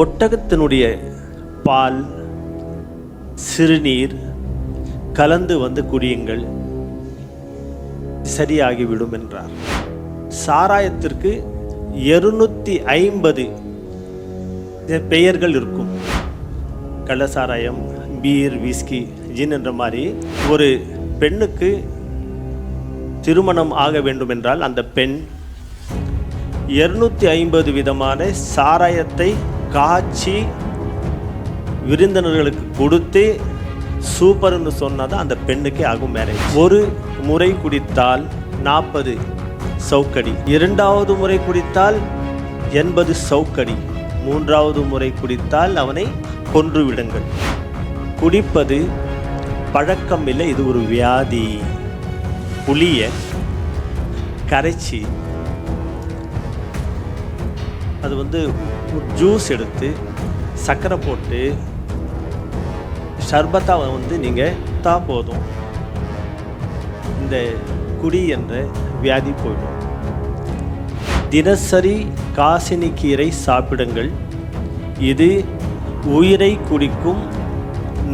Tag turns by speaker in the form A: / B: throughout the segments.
A: ஒட்டகத்தினுடைய பால் சிறுநீர் கலந்து வந்து குடியுங்கள். சரியாகிவிடும் என்றார். சாராயத்திற்கு இருநூத்தி ஐம்பது பெயர்கள் இருக்கும். கள்ளசாராயம் பீர் விஸ்கி ஜின் என்ற மாதிரி ஒரு பெண்ணுக்கு திருமணம் ஆக வேண்டும் என்றால் அந்த பெண் இருநூத்தி ஐம்பது விதமான சாராயத்தை காய்ச்சி விருந்தினர்களுக்கு கொடுத்து சூப்பர்னு சொன்னால் தான் அந்த பெண்ணுக்கே ஆகும் மேரேஜ் ஒரு முறை குடித்தால் நாற்பது சவுக்கடி இரண்டாவது முறை குடித்தால் எண்பது சவுக்கடி மூன்றாவது முறை குடித்தால் அவனை கொன்று விடுங்கள். குடிப்பது பழக்கம் இல்லை இது ஒரு வியாதி. புளிய கரைச்சி அது வந்து ஜூஸ் எடுத்து சர்க்கரை போட்டு ஷர்பத்தாவை வந்து நீங்கள் தா போதும். இந்த குடி என்ற வியாதி போயிடும். தினசரி காசினி கீரை சாப்பிடுங்கள். இது உயிரை குடிக்கும்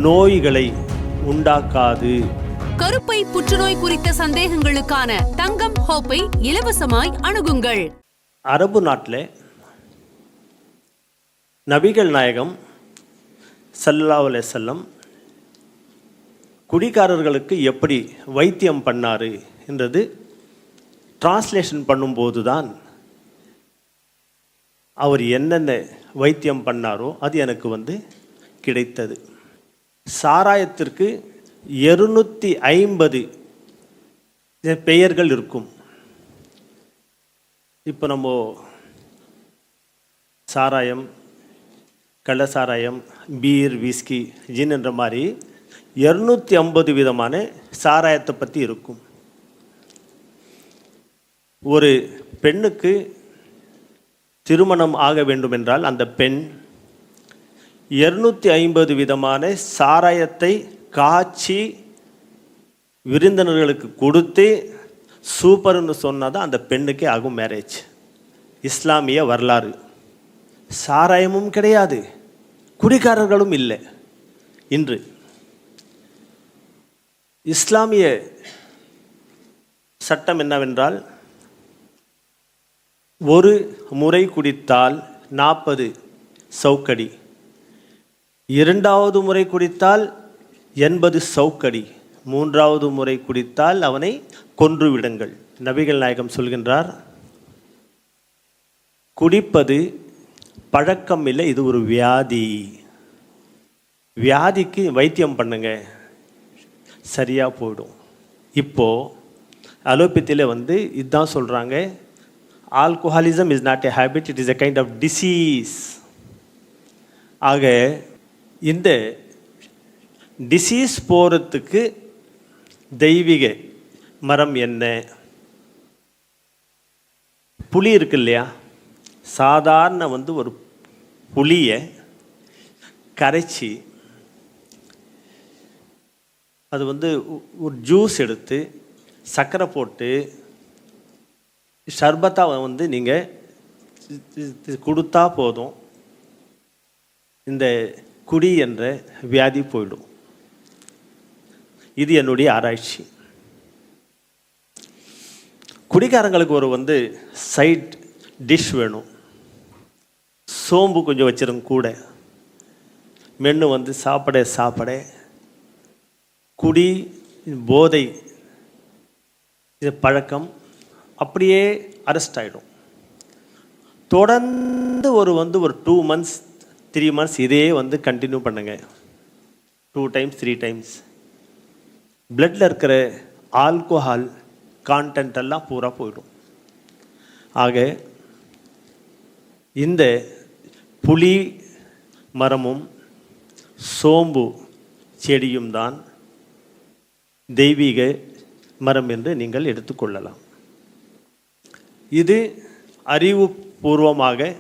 A: நோய்களை உண்டாக்காது.
B: கருப்பை புற்றுநோய் குறித்த சந்தேகங்களுக்கான தங்கம் ஹோப்பை இலவசமாய் அணுகுங்கள்.
A: அரபு நாட்டில் நபிகள் நாயகம் சல்லா செல்லம் குடிகாரர்களுக்கு எப்படி வைத்தியம் பண்ணாரு என்றது டிரான்ஸ்லேஷன் பண்ணும்போது தான் அவர் என்னென்ன வைத்தியம் பண்ணாரோ அது எனக்கு வந்து கிடைத்தது. சாராயத்திற்கு இருநூற்றி ஐம்பது பெயர்கள் இருக்கும். இப்போ நம்ம சாராயம் கள்ளசாராயம் பீர் விஸ்கி ஜின் என்ற மாதிரி இரநூத்தி ஐம்பது விதமான சாராயத்தை பற்றி இருக்கும். ஒரு பெண்ணுக்கு திருமணம் ஆக வேண்டுமென்றால் அந்த பெண் இருநூத்தி ஐம்பது விதமான சாராயத்தை காய்ச்சி விருந்தினர்களுக்கு கொடுத்து சூப்பர்னு சொன்னால் தான் அந்த பெண்ணுக்கே ஆகும் மேரேஜ் இஸ்லாமிய வரலாறு. சாராயமும் கிடையாது குடிகாரர்களும் இல்லை. இன்று இஸ்லாமிய சட்டம் என்னவென்றால் ஒரு முறை குடித்தால் நாற்பது சவுக்கடி இரண்டாவது முறை குடித்தால் எண்பது சவுக்கடி மூன்றாவது முறை குடித்தால் அவனை கொன்றுவிடுங்கள் நபிகள் நாயகம் சொல்கின்றார் குடிப்பது பழக்கம் இல்லை இது ஒரு வியாதி. வியாதிக்கு வைத்தியம் பண்ணுங்க. சரியாக போயிடும். இப்போது அலோபதியில் வந்து இதுதான் சொல்கிறாங்க alcoholism is not a habit it is a kind of disease ஆக இந்த டிசீஸ் போகிறதுக்கு தெய்வீக மரம் என்ன? புளி இருக்கு இல்லையா? சாதாரண வந்து ஒரு புளியை கரைச்சி அது வந்து ஒரு ஜூஸ் எடுத்து சர்க்கரை போட்டு சர்பத்தாக வந்து நீங்கள் கொடுத்தா போதும். இந்த குடி என்ற வியாதி போயிடும். இது என்னுடைய ஆராய்ச்சி. குடிகாரங்களுக்கு ஒரு வந்து சைட் டிஷ் வேணும். சோம்பு கொஞ்சம் வச்சிருங்க கூட. மென்று வந்து சாப்பிட சாப்பிட. குடி போதை இது பழக்கம். அப்படியே அரெஸ்ட் ஆகிடும் தொடர்ந்து ஒரு வந்து ஒரு டூ மந்த்ஸ் த்ரீ மந்த்ஸ் இதே வந்து கண்டினியூ பண்ணுங்க. டூ டைம்ஸ் த்ரீ டைம்ஸ் பிளட்டில் இருக்கிற ஆல்கோஹால் கான்டென்ட் எல்லாம் பூரா போயிடும். ஆக இந்த புளி மரமும் சோம்பு செடியும் தான் தெய்வீக மரம் என்று நீங்கள் எடுத்துக்கொள்ளலாம் இது அறிவுபூர்வமாக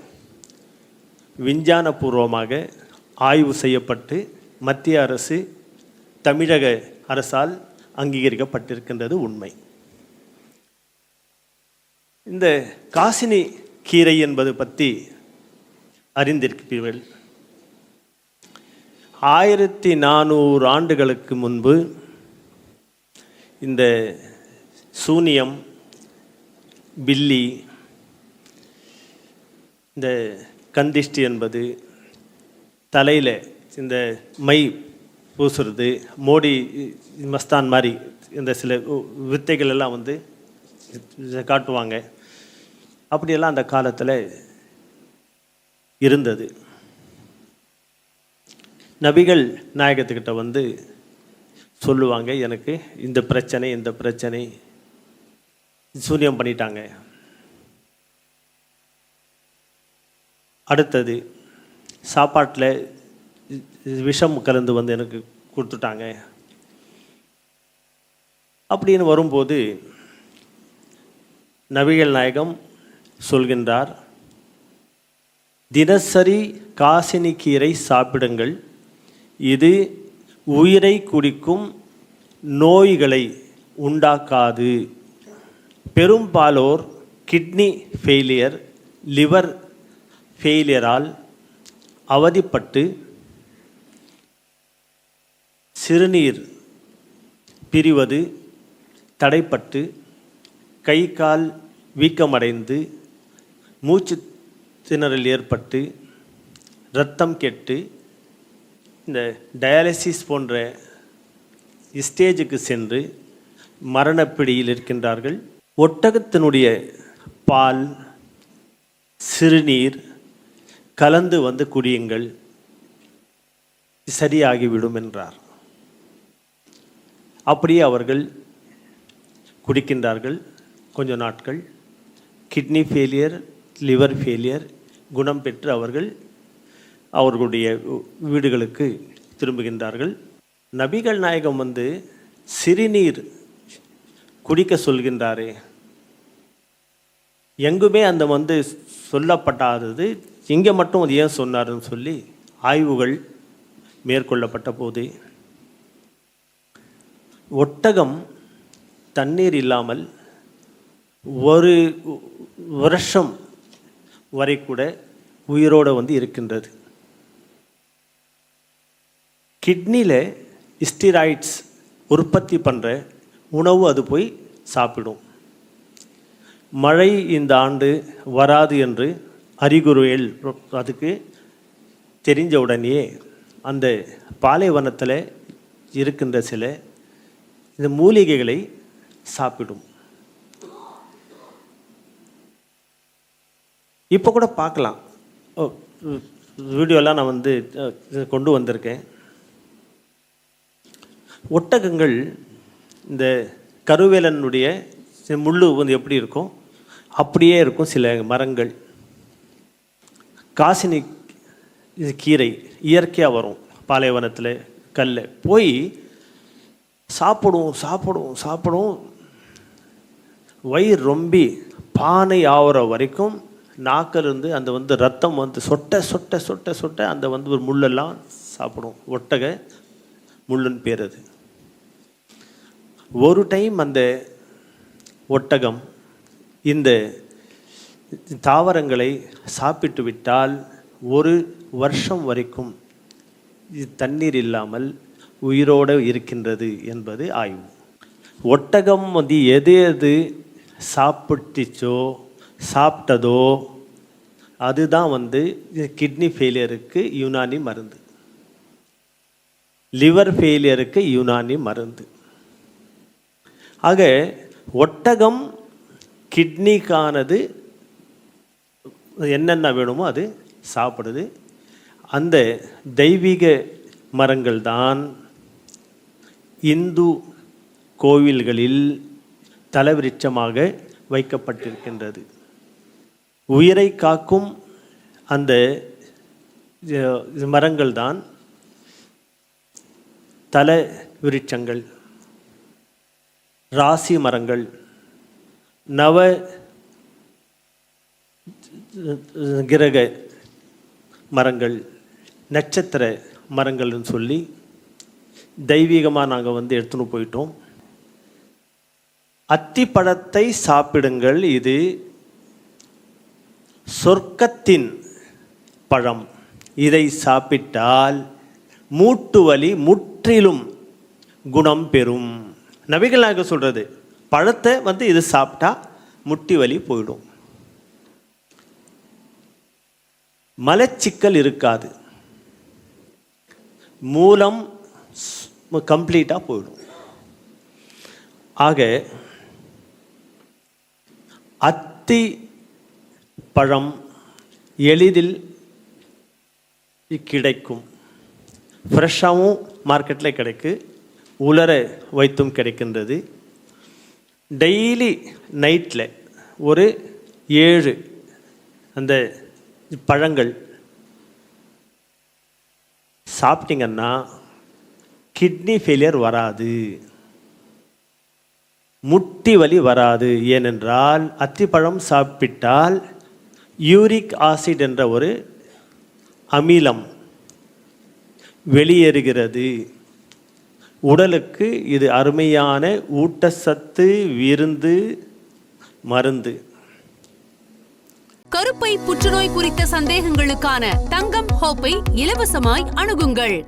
A: விஞ்ஞானபூர்வமாக ஆய்வு செய்யப்பட்டு மத்திய அரசு தமிழக அரசால் அங்கீகரிக்கப்பட்டிருக்கின்றது உண்மை. இந்த காசினி கீரை என்பது பற்றி அறிந்திருப்பீர்கள். ஆயிரத்தி நானூறு ஆண்டுகளுக்கு முன்பு இந்த சூனியம் பில்லி இந்த கந்திஷ்டி என்பது தலையில் இந்த மை பூசுறது மோடி மஸ்தான் மாதிரி இந்த சில வித்தைகள் எல்லாம் வந்து காட்டுவாங்க. அப்படியெல்லாம் அந்த காலத்தில் இருந்தது. நபிகள் நாயகத்துக்கிட்ட வந்து சொல்லுவாங்க எனக்கு இந்த பிரச்சனை இந்த பிரச்சனை. சூரியம் பண்ணிட்டாங்க. அடுத்தது சாப்பாட்டில் விஷம் கலந்து வந்து எனக்கு கொடுத்துட்டாங்க. அப்படின்னு வரும்போது நபிகள் நாயகம் சொல்கின்றார் தினசரி காசினி கீரை சாப்பிடுங்கள். இது உயிரை குடிக்கும் நோய்களை உண்டாக்காது. பெரும்பாலோர் கிட்னி ஃபெயிலியர் லிவர் ஃபெயிலியரால் அவதிப்பட்டு சிறுநீர் பிரிவது தடைப்பட்டு கை கால் வீக்கமடைந்து மூச்சு திணறல் ஏற்பட்டு ரத்தம் கெட்டு இந்த டயாலிசிஸ் போன்ற ஸ்டேஜுக்கு சென்று மரணப்பிடியில் இருக்கின்றார்கள். ஒட்டகத்தினுடைய பால் சிறுநீர் கலந்து வந்து குடியுங்கள். சரியாகிவிடும் என்றார். அப்படியே அவர்கள் குடிக்கின்றார்கள். கொஞ்ச நாட்கள். கிட்னி ஃபெயிலியர் லிவர் ஃபெயிலியர் குணம் பெற்று அவர்கள் அவர்களுடைய வீடுகளுக்கு திரும்புகின்றார்கள். நபிகள் நாயகம் வந்து சிறுநீர் குடிக்க சொல்கின்றாரே. எங்குமே அந்த வந்து சொல்லப்படாதது. இங்கே மட்டும் அது ஏன் சொன்னார்னு சொல்லி ஆய்வுகள் மேற்கொள்ளப்பட்ட போது ஒட்டகம் தண்ணீர் இல்லாமல் ஒரு வருஷம் வரை கூட உயிரோடு வந்து இருக்கின்றது. கிட்னியில் ஸ்டிராய்ட்ஸ் உற்பத்தி பண்ணுற உணவு அது போய் சாப்பிடும். மழை இந்த ஆண்டு வராது என்று அறிகுறிகள் அதுக்கு தெரிஞ்ச உடனேயே அந்த பாலைவனத்தில் இருக்கின்ற சில இந்த மூலிகைகளை சாப்பிடும். இப்போ கூட பார்க்கலாம். வீடியோலாம் நான் வந்து கொண்டு வந்திருக்கேன். ஒட்டகங்கள் இந்த கருவேலனுடைய முள் முள்ளு வந்து எப்படி இருக்கும்? அப்படியே இருக்கும் சில மரங்கள். காசினி இது கீரை இயற்கையாக வரும் பாலைவனத்தில் கல்ல. போய் சாப்பிடுவோம் சாப்பிடுவோம் சாப்பிடும் வயிறு ரொம்பி பானை ஆகிற வரைக்கும் நாக்கிலிருந்து அந்த வந்து ரத்தம் வந்து சொட்ட சொட்ட சொட்ட சொட்ட அந்த வந்து ஒரு முள்ளெல்லாம் சாப்பிடும். ஒட்டக முள்ளுன்னு பேர் அது. ஒரு டைம் அந்த ஒட்டகம் இந்த தாவரங்களை சாப்பிட்டு விட்டால் ஒரு வருஷம் வரைக்கும் தண்ணீர் இல்லாமல் உயிரோடு இருக்கின்றது என்பது ஆய்வு. ஒட்டகம் வந்து எது எது சாப்பிட்டுச்சோ சாப்பிட்டதோ அதுதான் வந்து கிட்னி ஃபெயிலியருக்கு யுனானி மருந்து. லிவர் ஃபெயிலியருக்கு யுனானி மருந்து. ஆக ஒட்டகம் கிட்னிக்கானது என்னென்ன வேணுமோ அது சாப்பிடுது. அந்த தெய்வீக மரங்கள் தான் இந்து கோவில்களில் தலைவிருட்சமாக வைக்கப்பட்டிருக்கின்றது. உயிரை காக்கும் அந்த மரங்கள் தான் தல விருட்சங்கள் ராசி மரங்கள் நவ கிரக மரங்கள் நட்சத்திர மரங்கள்னு சொல்லி தெய்வீகமாக நாங்கள் வந்து எடுத்துன்னு போயிட்டோம். அத்திப்பழத்தை சாப்பிடுங்கள் இது சொர்க்கத்தின் பழம். இதை சாப்பிட்டால் மூட்டு வலி முற்றிலும் குணம் பெறும். நபிகள் நாயகம் பழத்தை வந்து இது சாப்பிட்டா முட்டி வலி போயிடும். மலச்சிக்கல் இருக்காது. மூலம் கம்ப்ளீட்டாக போயிடும். ஆக அத்தி பழம் எளிதில் கிடைக்கும். ஃப்ரெஷ்ஷாகவும் மார்க்கெட்டில் கிடைக்கு. உலர வைத்தும் கிடைக்கின்றது. டெய்லி நைட்டில் ஒரு ஏழு அந்த பழங்கள் சாப்பிட்டீங்கன்னா கிட்னி ஃபெயிலியர் வராது. முட்டி வலி வராது. ஏனென்றால் அத்திப்பழம் சாப்பிட்டால் யூரிக் ஆசிட் என்ற ஒரு அமிலம் வெளியேறுகிறது. உடலுக்கு இது அருமையான ஊட்டச்சத்து விருந்து மருந்து.
B: கருப்பை புற்றுநோய் குறித்த சந்தேகங்களுக்கான தங்கம் ஹோப்பை இலவசமாய் அணுகுங்கள்.